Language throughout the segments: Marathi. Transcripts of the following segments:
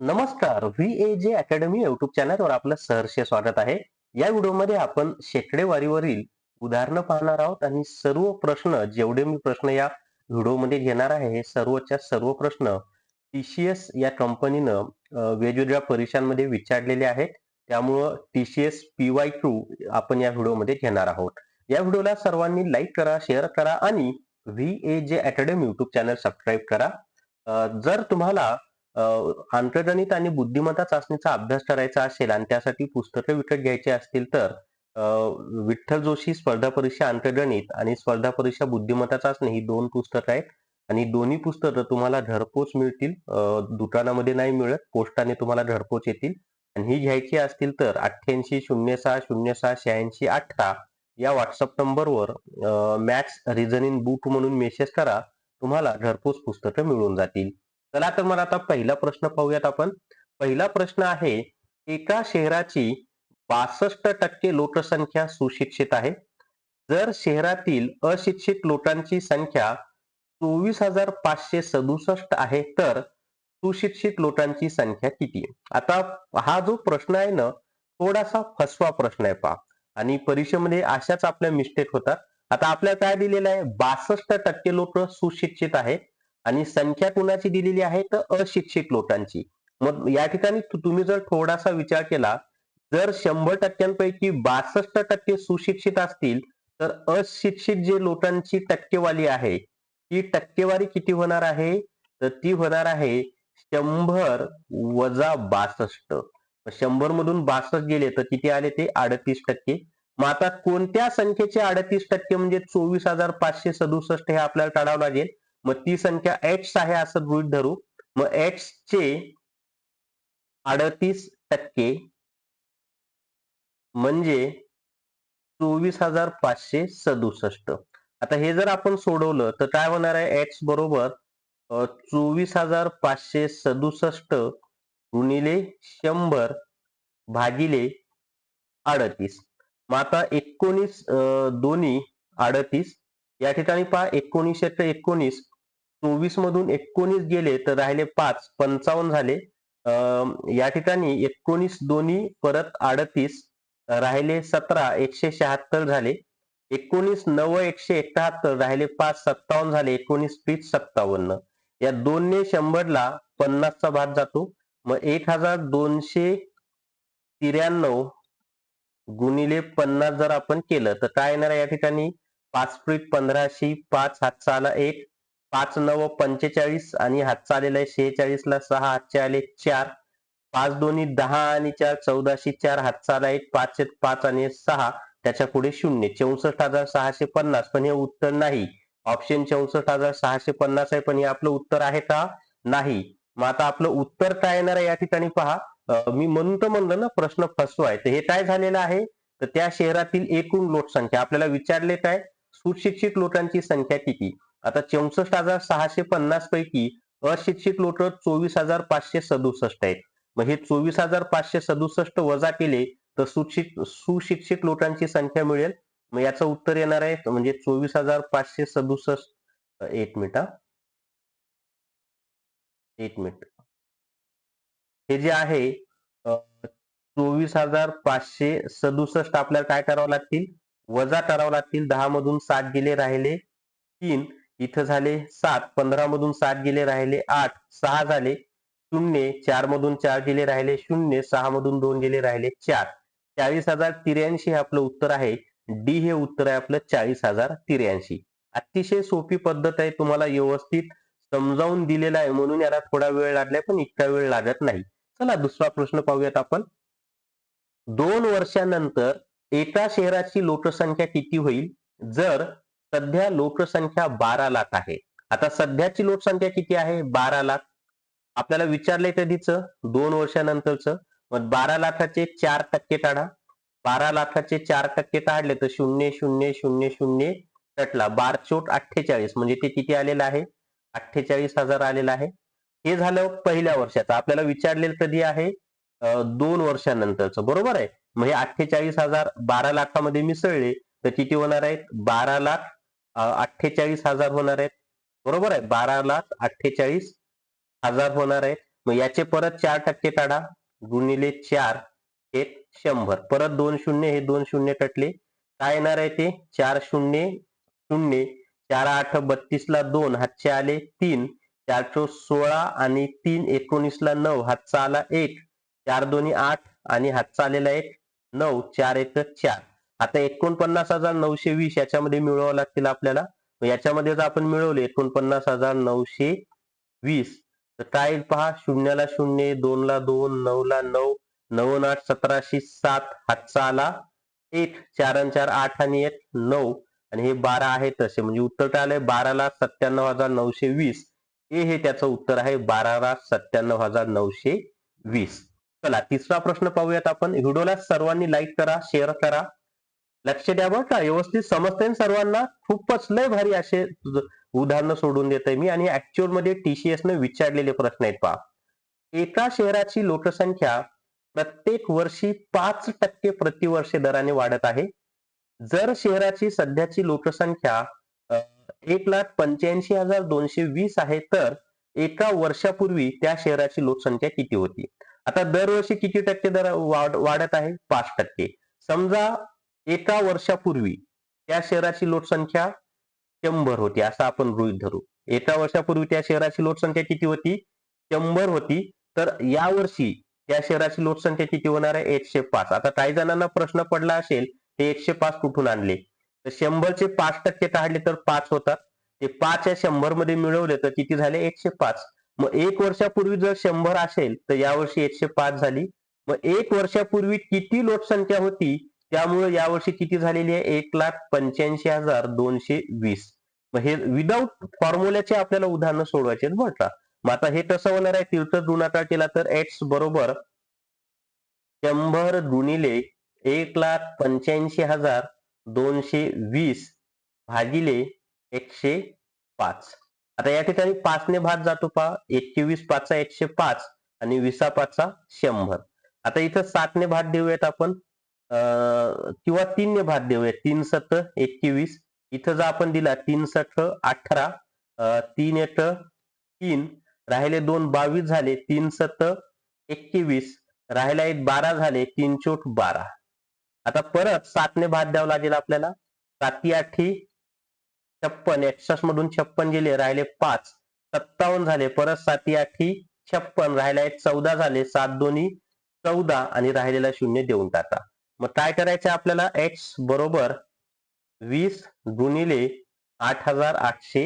नमस्कार व्ही ए जे अकॅडमी युट्यूब चॅनलवर आपलं सहर्ष स्वागत आहे. या व्हिडिओमध्ये आपण शेकडेवारीवरील उदाहरणं पाहणार आहोत आणि सर्व प्रश्न जेवढे मी प्रश्न या व्हिडिओमध्ये घेणार आहे हे सर्वच्या सर्व प्रश्न टीसीएस या कंपनीनं वेगवेगळ्या परीक्षांमध्ये विचारलेले आहेत. त्यामुळं टीसीएस पी वाय क्यू आपण या व्हिडिओमध्ये घेणार आहोत. या व्हिडिओला सर्वांनी लाईक करा शेअर करा आणि व्ही ए जे अकॅडमी युट्यूब चॅनल सबस्क्राईब करा. जर तुम्हाला अंकगणित आणि बुद्धिमत्ता चाचणीचा अभ्यास करायचा असेल आणि त्यासाठी पुस्तकं विकत घ्यायची असतील तर विठ्ठल जोशी स्पर्धा परीक्षा अंकगणित आणि स्पर्धा परीक्षा बुद्धिमत्ता चाचणी ही दोन पुस्तकं आहेत. आणि दोन्ही पुस्तकं तुम्हाला घरपोच मिळतील. दुकानामध्ये नाही मिळत पोस्टाने तुम्हाला घरपोच येतील. आणि ही घ्यायची असतील तर अठ्ठ्याऐंशी शून्य सहा शून्य सहा शहाऐंशी अठरा या व्हॉट्सअप नंबरवर मॅथ्स रिझनिंग बुक म्हणून मेसेज करा. तुम्हाला घरपोच पुस्तकं मिळून जातील. चला तर मला आता पहिला प्रश्न पाहूयात आपण. पहिला प्रश्न आहे एका शहराची बासष्ट टक्के लोकसंख्या सुशिक्षित आहे. जर शहरातील अशिक्षित लोकांची संख्या चोवीस हजार पाचशे सदुसष्ट आहे तर सुशिक्षित लोकांची संख्या किती आहे? आता हा जो प्रश्न आहे ना थोडासा फसवा प्रश्न आहे पहा. आणि परीक्षेमध्ये अशाच आपल्या मिस्टेक होतात. आता आपल्याला काय दिलेलं आहे? बासष्ट टक्के लोक सुशिक्षित आहेत. आणि संख्या कुणाची दिलेली आहे? तर अशिक्षित लोकांची. मग या ठिकाणी तुम्ही जर थोडासा विचार केला जर शंभर टक्क्यांपैकी बासष्ट टक्के सुशिक्षित असतील तर अशिक्षित जे लोकांची टक्केवारी आहे ती टक्केवारी किती होणार आहे? तर ती होणार आहे शंभर वजा बासष्ट. शंभर मधून बासष्ट गेले तर किती आले ते? अडतीस टक्के. मग आता कोणत्या संख्येचे अडतीस टक्के म्हणजे चोवीस हजार पाचशे सदुसष्ट हे आपल्याला काढावं लागेल? मग ती संख्या एच आहे असं गृहित धरू. मग एच चे अडतीस टक्के म्हणजे चोवीस हजार पाचशे सदुसष्ट. आता हे जर आपण सोडवलं तर काय होणार आहे? एक्स बरोबर चोवीस हजार पाचशे सदुसष्ट गुणिले शंभर भागिले अडतीस. मग आता एकोणीस दोन्ही अडतीस. या ठिकाणी पहा एकोणीसशे एकोणीस. चोवीस मधून एकोणीस गेले तर राहिले पाच पंचावन्न झाले. या ठिकाणी एकोणीस दोन्ही परत अडतीस राहिले सतरा एकशे शहात्तर झाले. एकोणीस नव एकशे एकाहत्तर राहिले पाच सत्तावन्न झाले. एकोणीस पीच सत्तावन्न. या दोनने शंभरला पन्नासचा भाग जातो. मग एक हजार दोनशे त्र्याण्णव गुणिले पन्नास जर आपण केलं तर काय येणार या ठिकाणी? पाच फ्रीट पंधराशे पाच हातचा आला एक. पाच नव पंचेचाळीस आणि हातचा आलेला आहे. शेहेचाळीस ला सहा हातचे आले चार. पाच दोन्ही दहा आणि चार चौदाशे चार हातचा आला एक पाच पाच आणि सहा. त्याच्या पुढे शून्य. चौसष्ट हजार सहाशे पन्नास. पण हे उत्तर नाही. ऑप्शन चौसष्ट हजार सहाशे पन्नास आहे पण हे आपलं उत्तर आहे का? नाही. मग आता आपलं उत्तर काय येणार आहे या ठिकाणी पहा. मी म्हणून तर म्हणलं ना प्रश्न फसवा आहे तर हे काय झालेलं आहे? तर त्या शहरातील एकूण लोकसंख्या आपल्याला विचारले काय? सुशिक्षित लोकांची संख्या किती? आता चौसष्ट हजार सहाशे पन्नास पैकी अशिक्षित लोक चोवीस हजार पाचशे सदुसष्ट आहेत. मग हे चोवीस हजार पाचशे सदुसष्ट वजा केले तर सुशिक्षित सुशिक्षित लोकांची संख्या मिळेल. मग याचं उत्तर येणार आहे म्हणजे चोवीस हजार पाचशे सदुसष्ट एक मिनिट हा. एक मिनिट. हे जे आहे चोवीस हजार पाचशे सदुसष्ट आपल्याला काय करावं लागतील? वजा करावं लागतील. दहा मधून सात गेले राहिले तीन. इथं झाले सात पंधरा मधून सात गेले राहिले आठ सहा झाले शून्य चार मधून चार गेले राहिले शून्य सहा मधून दोन गेले राहिले चार. चाळीस हजार त्र्याऐंशी हे आपलं उत्तर आहे. डी हे उत्तर आहे आपलं चाळीस हजार त्र्याऐंशी. अतिशय सोपी पद्धत आहे तुम्हाला व्यवस्थित समजावून दिलेला आहे. म्हणून याला थोडा वेळ लागलाय पण इतका वेळ लागत नाही. चला दुसरा प्रश्न पाहूयात आपण. दोन वर्षानंतर एका शहराची लोकसंख्या किती होईल? जर सध्या लोकसंख्या बारा लाख आहे. आता सध्याची लोकसंख्या किती आहे? बारा लाख. आपल्याला विचारलंय कधीच? दोन वर्षानंतरच. मग बारा लाखाचे चार टक्के काढा. बारा लाखाचे चार टक्के काढले तर शून्य शून्य शून्य शून्य कटला बार चोट अठ्ठेचाळीस. म्हणजे ते किती आलेलं आहे? अठ्ठेचाळीस हजार आलेलं आहे. हे झालं पहिल्या वर्षाचं. आपल्याला विचारलेलं कधी आहे? दोन वर्षानंतरचं. बरोबर आहे? म्हणजे अठ्ठेचाळीस हजार बारा लाखामध्ये मिसळले तर किती होणार आहेत? बारा लाख अठ्ठेचाळीस हजार होणार आहेत. बरोबर आहे? बारा लाख अठ्ठेचाळीस हजार होणार आहेत. मग याचे परत चार टक्के काढा. गुणिले चार हे शंभर. परत दोन शून्य हे दोन शून्य कटले. काय येणार आहे ते? चार शून्य शून्य. चार आठ बत्तीस ला दोन हातचे आले तीन. चार चो सोळा आणि तीन एकोणीस ला नऊ हातचा आला एक. चार दोन्ही आठ आणि हातचा आलेला एक नऊ चार एक चार. आता एकोणपन्नास हजार नऊशे वीस याच्यामध्ये मिळवावं लागतील आपल्याला. याच्यामध्ये जर आपण मिळवले एकोणपन्नास हजार नऊशे वीस. तर काय पहा शून्याला शून्य दोनला दोन नऊ ला नऊ नऊ आठ सतराशे सात हातचा आला एक चार आणि चार आठ आणि एक नऊ. आणि हे बारा आहे तसे. म्हणजे उत्तर काय आलंय? बारा लाख सत्त्याण्णव हजार नऊशे वीस. हे हे त्याचं उत्तर आहे. बारा लाख सत्त्याण्णव हजार नऊशे वीस. चला तिसरा प्रश्न पाहूयात आपण. व्हिडिओला सर्वांनी लाईक करा शेअर करा. लक्ष द्या बरं का. व्यवस्थित समजते सर्वांना. खूपच लय भारी असे उदाहरणं सोडून देतोय मी आणि ऍक्च्युअलमध्ये टीसीएस ने विचारलेले प्रश्न आहेत पहा. एका शहराची लोकसंख्या प्रत्येक वर्षी पाच टक्के प्रतिवर्ष दराने वाढत आहे. जर शहराची सध्याची लोकसंख्या एक लाख पंच्याऐंशी हजार दोनशे वीस आहे तर एका वर्षापूर्वी त्या शहराची लोकसंख्या किती होती? आता दरवर्षी किती टक्के दर वाढत आहे? पाच टक्के. समजा एका वर्षापूर्वी त्या शहराची लोकसंख्या शंभर होती असं आपण गृहित धरू. एका वर्षापूर्वी त्या शहराची लोकसंख्या किती होती? शंभर होती. तर यावर्षी त्या शहराची लोकसंख्या किती होणार आहे? एकशे पाच. आता काही जणांना प्रश्न पडला असेल हे एकशे पाच कुठून आणले? तर शंभरचे पाच टक्के काढले तर पाच होतात. ते पाच या शंभरमध्ये मिळवले तर किती झाले? एकशे पाच. मग एक वर्षापूर्वी जर शंभर असेल तर यावर्षी एकशे पाच झाली. मग एक वर्षापूर्वी किती लोकसंख्या होती? त्यामुळे यावर्षी किती झालेली आहे? एक लाख पंच्याऐंशी हजार दोनशे वीस. हे विदाऊट फॉर्म्युल्याचे आपल्याला उदाहरणं सोडवायचे म्हटलं. मग आता हे कसं होणार आहे? तीर्थ गुणाकार केला तर एक्स बरोबर शंभर गुणिले एक लाख पंच्याऐंशी हजार दोनशे वीस भागिले एकशे पाच. आता या ठिकाणी पाचने भाग जातो पहा. एकवीस पाचचा एकशे पाच आणि विसा पाचचा शंभर. आता इथं सातने भाग देऊयात आपण. किंवा तीनने भाग देऊया तीन सत एकवीस. इथं जर आपण दिला तीन सठ अठरा तीन एक तीन. राहिले दोन बावीस झाले तीन सत एकवीस. राहिला एक बारा झाले तीन चोट बारा. आता परत सातने भाग द्यावं लागेल आपल्याला. साती आठी छप्पन. एकसष्ट मधून छप्पन गेले राहिले पाच. सत्तावन्न झाले परत साती आठी छप्पन. राहिला एक चौदा झाले सात दोन्ही चौदा. आणि राहिलेला शून्य देऊन टाका. मग काय करायचं आपल्याला? एक्स बरोबर वीस गुणिले आठ हजार आठशे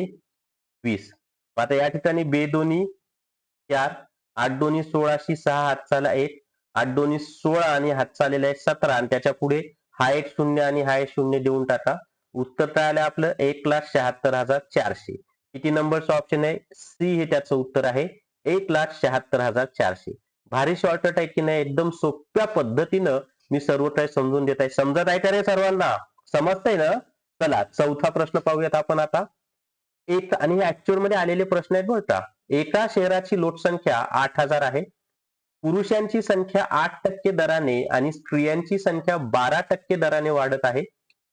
वीस. मग आता या ठिकाणी बे दोन्ही चार आठ दोन्ही सोळाशे सहा हात चाला एक. आठ दोन्ही सोळा आणि हात चालेला आहे सतरा. आणि त्याच्या पुढे हा एक शून्य आणि हा एक शून्य देऊन टाका. उत्तर काय आलं आपलं एक लाख शहात्तर हजार चारशे. किती नंबरचं ऑप्शन आहे? सी हे त्याचं उत्तर आहे. एक लाख शहात्तर हजार चारशे. भारी शॉर्टकट आहे की नाही? एकदम सोप्या पद्धतीनं मी सर्व काही समजून देत आहे. समजत आहे का रे सर्वांना? समजतंय ना? चला चौथा प्रश्न पाहूयात आपण आता. एक आणि हे ऍक्च्युअलमध्ये आलेले प्रश्न आहेत बोलता का. एका शहराची लोकसंख्या आठ हजार आहे. पुरुषांची संख्या आठ टक्के दराने आणि स्त्रियांची संख्या बारा टक्के दराने वाढत आहे.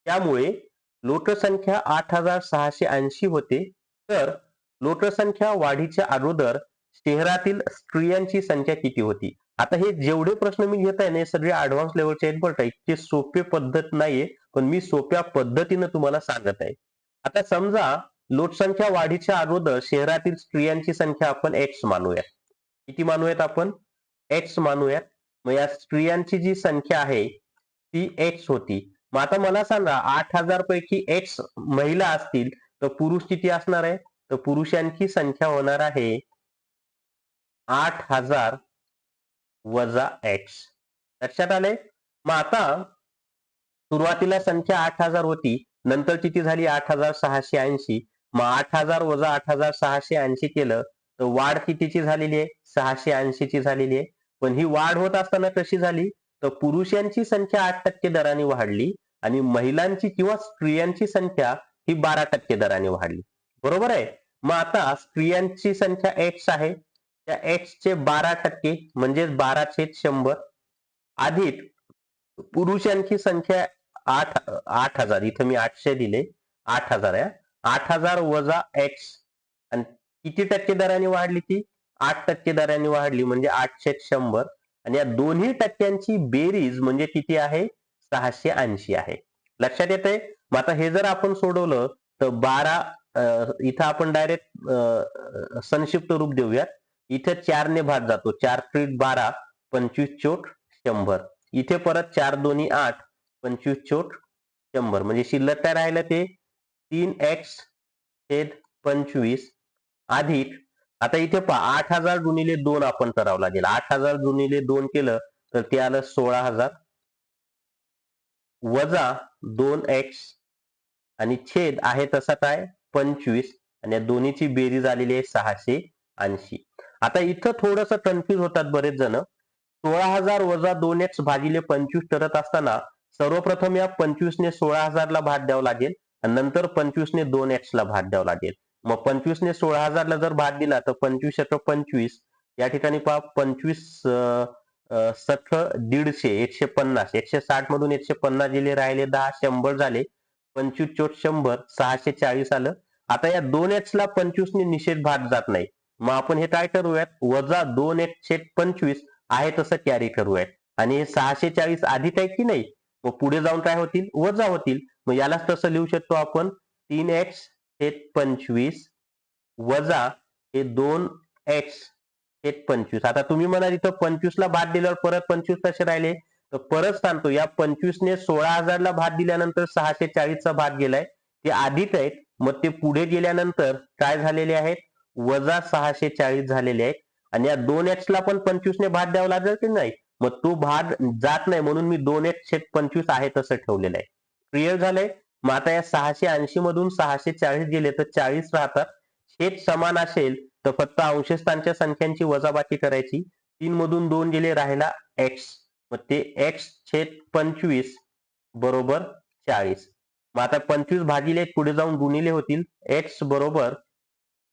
त्यामुळे लोकसंख्या आठ हजार सहाशे ऐंशी होते. तर लोकसंख्या वाढीच्या अगोदर शहरातील स्त्रियांची संख्या किती होती? आता हे जेवढे प्रश्न मी घेत आहे ना सगळे ऍडव्हान्स लेवलचे आहेत बरं का सोपे पद्धत नाहीये पण मी सोप्या पद्धतीनं तुम्हाला सांगत आहे. आता समजा लोकसंख्या वाढीच्या अगोदर शहरातील स्त्रियांची संख्या आपण एक्स मानूयात. किती मानूयात आपण? एक्स मानूयात. मग या स्त्रियांची जी संख्या आहे ती एक्स होती. मग आता मला सांगा आठ हजार पैकी एक्स महिला असतील तर पुरुष किती असणार आहे? तर पुरुषांची संख्या होणार आहे आठ हजार वजा एक्स लक्षात आले मग आता सुरुवातीला संख्या आठ हजार होती नंतर किती झाली? आठ हजार सहाशे ऐंशी. मग आठ हजार वजा आठ हजार सहाशे ऐंशी केलं तर वाढ कितीची झालेली आहे? सहाशे ऐंशीची झालेली आहे. पण ही वाढ होत असताना कशी झाली? तर पुरुषांची संख्या आठ टक्के दराने वाढली आणि महिलांची किंवा स्त्रियांची संख्या ही बारा टक्के दराने वाढली. बरोबर आहे? मग आता स्त्रियांची संख्या एक्स आहे. त्या एक्स चे बारा टक्के म्हणजेच बारा छेद शंभर अधिक पुरुषांची संख्या आठ आठ हजार इथं मी आठशे दिले आठ हजार आहे आठ हजार वजा एक्स आणि किती टक्के दराने वाढली ती? आठ टक्के दराने वाढली म्हणजे आठशे शंभर आणि या दोन्ही टक्क्यांची बेरीज म्हणजे किती आहे? सहाशे ऐंशी आहे. लक्षात येते मग आता हे जर आपण सोडवलं तर बारा इथं आपण डायरेक्ट संक्षिप्त रूप देऊयात. इथे चारने भाग जातो. चार त्रिक बारा पंचवीस चोट शंभर. इथे परत चार दोन्ही आठ पंचवीस चोट शंभर. म्हणजे शिल्लक काय राहिलं ते? तीन एक्स छेद पंचवीस अधिक आता इथे पहा आठ हजार गुणिले दोन आपण करावं लागेल. आठ हजार गुणिले दोन केलं तर ते आलं सोळा हजार. वजा दोन एक्स आणि छेद आहे तसा काय? पंचवीस. आणि या दोन्हीची बेरीज आलेली आहे सहाशे ऐंशी. आता इथं थोडस कन्फ्यूज होतात बरेच जण. सोळा हजार वजा दोन एक्स भागिले पंचवीस ठरत असताना सर्वप्रथम या पंचवीसने सोळा हजारला भाग द्यावा लागेल आणि नंतर पंचवीसने दोन एक्स ला भाग द्यावा लागेल. मग पंचवीसने सोळा हजारला जर भाग दिला तर पंचवीस शत पंचवीस. या ठिकाणी पहा पंचवीस अं, सठ दीडशे एकशे पन्नास एकशे साठ मधून एकशे पन्नास गेले राहिले दहा शंभर झाले. पंचवीस चोट शंभर सहाशे चाळीस आलं. आता या दोन एक्स ला पंचवीसने निषेध भाग जात नाही. मग आपण हे काय करूयात वजा दोन एक छेद पंचवीस आहे तसं कॅरी करूयात आणि हे सहाशे चाळीस आधीच आहे की नाही? मग पुढे जाऊन काय होतील? वजा होतील. मग यालाच तसं लिहू शकतो आपण. तीन एक्स छेद पंचवीस वजा हे दोन एक्स छेद पंचवीस. आता तुम्ही म्हणाल इथं पंचवीसला भाग दिल्यावर परत पंचवीस तसे राहिले? तर परत सांगतो या पंचवीसने सोळा हजारला भाग दिल्यानंतर सहाशे चाळीसचा भाग गेलाय. ते आधीच आहेत. मग ते पुढे गेल्यानंतर काय झालेले आहेत? वजा सहाशे चाळीस झालेले आहेत. आणि या दोन एक्स ला पण पंचवीसने भाग द्यावा लागेल की नाही? मग तो भाग जात नाही म्हणून मी दोन एक छेद पंचवीस आहे तसं ठेवलेलं आहे. क्लिअर झालंय? मग आता या सहाशे ऐंशी मधून सहाशे चाळीस गेले तर चाळीस राहतात. छेद समान असेल तर फक्त अंशस्थानच्या संख्यांची वजाबाकी करायची. तीन मधून दोन गेले राहिला एक्स मग ते एक्स छेद पंचवीस बरोबर चाळीस. मग आता पंचवीस भागिले पुढे जाऊन गुणिले होतील. एक्स बरोबर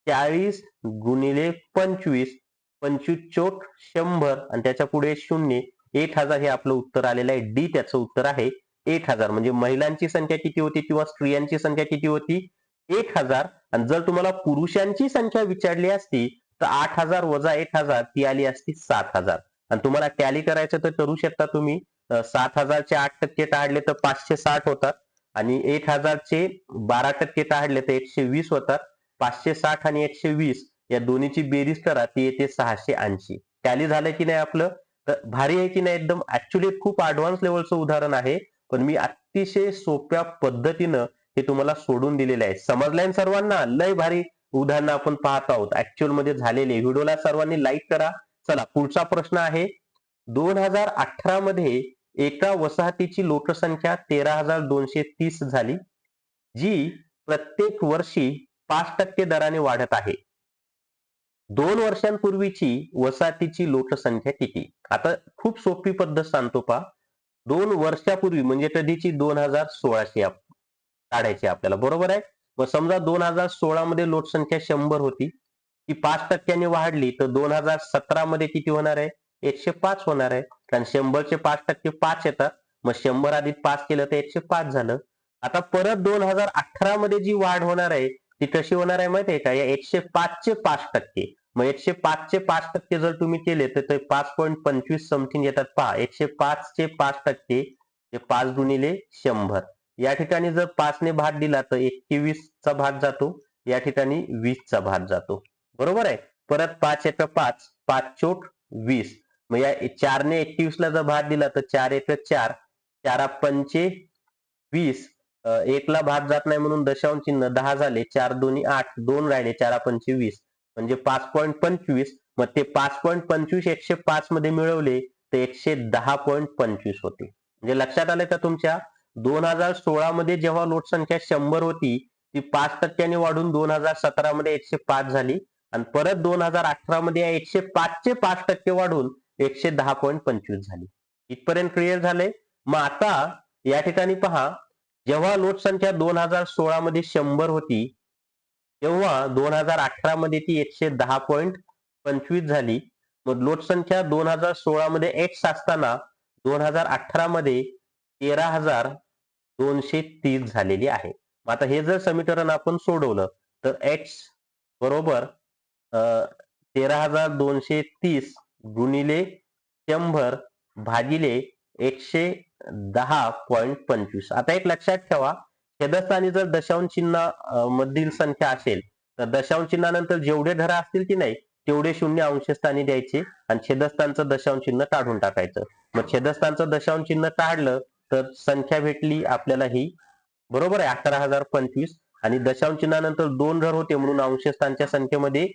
चाळीस गुणिले पंचवीस पंचवीस चोट शंभर आणि त्याच्या पुढे शून्य एक हजार हे आपलं उत्तर आलेलं आहे. डी त्याचं उत्तर आहे एक हजार. म्हणजे महिलांची संख्या किती होती किंवा स्त्रियांची संख्या किती होती? एक हजार. आणि जर तुम्हाला पुरुषांची संख्या विचारली असती तर आठ हजार वजा एक हजार ती आली असती सात हजार. आणि तुम्हाला टॅली करायचं तर करू शकता तुम्ही. सात हजारचे आठ टक्के टाळले तर पाचशे साठ होतात. आणि एक हजारचे बारा टक्के टाळले तर एकशे वीस होतात. पाचशे साठ आणि एकशे वीस या दोन्हीची बेरीज करा ती येते सहाशे ऐंशी. टॅली झालं की नाही आपलं? तर भारी आहे की नाही एकदम? ऍक्च्युली खूप ऍडव्हान्स लेवलचं उदाहरण आहे पण मी अतिशय सोप्या पद्धतीनं हे तुम्हाला सोडून दिलेले आहे. समजलंय सर्वांना लय भारी उदाहरणं आपण पाहत आहोत. ऍक्च्युअलमध्ये झालेले. व्हिडिओला सर्वांनी लाईक करा. चला पुढचा प्रश्न आहे. दोन हजार अठरा मध्ये एका वसाहतीची लोकसंख्या तेरा हजार दोनशे तीस झाली जी प्रत्येक वर्षी पाच टक्के दराने वाढत आहे. दोन वर्षांपूर्वीची वसाहतीची लोकसंख्या किती? आता खूप सोपी पद्धत सांगतो पा दोन वर्षापूर्वी म्हणजे कधीची? दोन हजार सोळाशे काढायची आपल्याला. बरोबर आहे? मग समजा दोन हजार सोळा मध्ये लोकसंख्या शंभर होती. ती पाच टक्क्याने वाढली तर दोन हजार सतरा मध्ये किती होणार आहे? एकशे पाच होणार आहे. कारण शंभरचे पाच टक्के पाच येतात. मग शंभर आधी पाच केलं तर एकशे पाच झालं. आता परत दोन हजार अठरा मध्ये जी वाढ होणार आहे ती कशी होणार आहे माहिती आहे का? या एकशे पाचचे पाच टक्के. मग एकशे पाचचे पाच टक्के जर तुम्ही केले तर ते पाच पॉईंट पंचवीस समथिंग येतात. पहा एकशे पाचचे पाच टक्के ते पाच गुणिले शंभर. या ठिकाणी जर पाचने भाग दिला तर एकवीसचा भाग जातो. या ठिकाणी वीसचा भाग जातो. बरोबर आहे? परत पाच एक पाच पाच चोट वीस. मग या चारने एकवीस ला जर भाग दिला तर चार एक चार चारा पंचे वीस. एकला भाग जात नाही म्हणून दशांश चिन्ह दहा झाले चार दोन्ही आठ दोन राहिले चारा पंचवीस. वीस म्हणजे पाच पॉईंट पंचवीस. मग ते पाच पॉईंट पंचवीस एकशे पाच मध्ये मिळवले तर एकशे दहा पॉईंट पंचवीस होते. म्हणजे लक्षात आलं का तुमच्या? दोन हजार सोळा मध्ये जेव्हा लोकसंख्या शंभर होती ती पाच टक्क्याने वाढून दोन हजार सतरा मध्ये एकशे पाच झाली. आणि परत दोन हजार अठरा मध्ये या एकशे पाचचे पाच टक्के वाढून एकशे दहा पॉईंट पंचवीस झाली. इथपर्यंत क्लिअर झाले मग आता या ठिकाणी पहा. जेव्हा लोकसंख्या दोन हजार सोळा मध्ये शंभर होती तेव्हा दोन हजार अठरा मध्ये ती एकशे दहा पॉईंट पंचवीस झाली. मग लोकसंख्या दोन हजार सोळा मध्ये एक्स असताना दोन हजार अठरा मध्ये तेरा हजार दोनशे तीस झालेली आहे. मग आता हे जर समीकरण आपण सोडवलं तर एक्स बरोबर तेरा हजार दोनशे तीस गुणिले शंभर भागिले एकशे दहा पॉईंट पंचवीस. आता एक लक्षात ठेवा छेदस्थानी जर दशांश चिन्ह मधील संख्या असेल तर दशांश चिन्हानंतर जेवढे धरा असतील की नाही तेवढे शून्य अंशस्थानी द्यायचे आणि छेदस्थानचं दशांश चिन्ह काढून टाकायचं. मग छेदस्थानचं दशांश चिन्ह काढलं तर संख्या भेटली आपल्याला ही बरोबर आहे अकरा हजार पंचवीस. आणि दशांश चिन्हानंतर दोन धर होते म्हणून अंशस्थानच्या संख्येमध्ये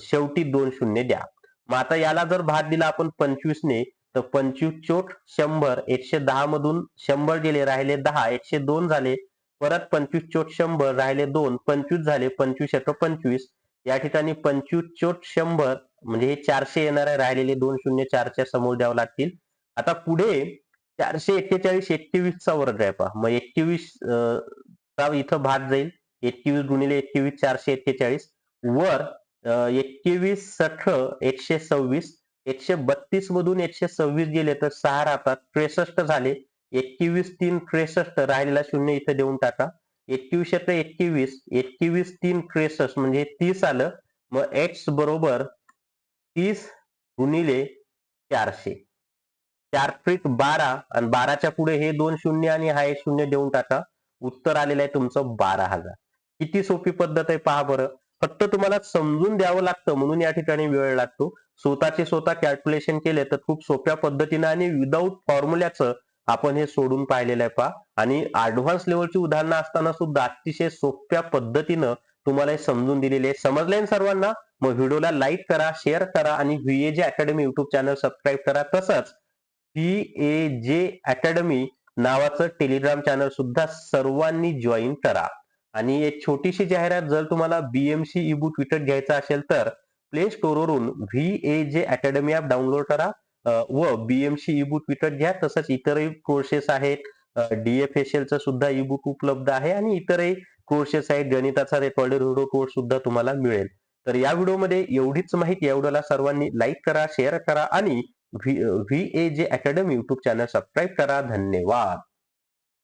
शेवटी दोन शून्य द्या. मग आता याला जर भाग दिला आपण पंचवीसने तर पंचवीस चोट शंभर एकशे दहा मधून शंभर गेले राहिले दहा एकशे दोन झाले परत पंचवीस चोट शंभर राहिले दोन पंचवीस झाले पंचवीस एक पंचवीस. या ठिकाणी पंचवीस चोट शंभर म्हणजे हे चारशे येणार आहे राहिलेले दोन शून्य चारच्या समोर द्यावं लागतील. आता पुढे चारशे एक्केचाळीस एकवीसचा वर्ग आहे पहा. मग एकवीस चा इथं भाग जाईल. एकवीस गुणिले एकवीस चारशे एक्केचाळीस. वर एकवीस सठ एकशे सव्वीस एकशे बत्तीस मधून एकशे सव्वीस गेले तर सहा राहतात. त्रेसष्ट झाले. एकवीस तीन त्रेसष्ट राहिलेला शून्य इथे देऊन टाका. एकवीस एक एकवीस. एकवीस तीन त्रेसष्ट म्हणजे तीस आलं. मग एक्स बरोबर तीस गुणिले चारशे. चार त्रिक बारा आणि बाराच्या पुढे हे दोन शून्य आणि हा एक शून्य देऊन टाका. उत्तर आलेलं आहे तुमचं बारा हजार. किती सोपी पद्धत आहे पहा बरं. फक्त तुम्हाला समजून द्यावं लागतं म्हणून या ठिकाणी वेळ लागतो. स्वतःचे स्वतः कॅल्क्युलेशन केले तर खूप सोप्या पद्धतीने आणि विदाऊट फॉर्म्युल्याचं आपण हे सोडून पाहिलेलं आहे पहा. आणि ऍडव्हान्स लेवलची उदाहरणं असताना सुद्धा अतिशय सोप्या पद्धतीनं तुम्हाला हे समजून दिलेले आहे. समजले सर्वांना? मग व्हिडिओला लाईक करा शेअर करा आणि VAJ academy YouTube channel subscribe करा. तसंच व्ही ए जे अकॅडमी नावाचं टेलिग्राम चॅनल सुद्धा सर्वांनी जॉईन करा. आणि एक छोटीशी जाहिरात जर तुम्हाला बीएमसी ई बुक विकत घ्यायचा असेल तर प्ले स्टोअरवरून व्ही ए जे अकॅडमी ऍप डाउनलोड करा व बीएमसी ई बुक विकत घ्या. तसंच इतरही कोर्सेस आहेत. डीएफएसएलचं सुद्धा ई बुक उपलब्ध आहे आणि इतरही कोर्सेस आहेत. गणिताचा रेकॉर्डेड व्हिडिओ कोर्स सुद्धा तुम्हाला मिळेल. तर या व्हिडिओमध्ये एवढीच माहिती. या व्हिडिओला सर्वांनी लाईक करा शेअर करा आणि व्ही ए जे अकॅडमी युट्यूब चॅनल सबस्क्राईब करा. धन्यवाद.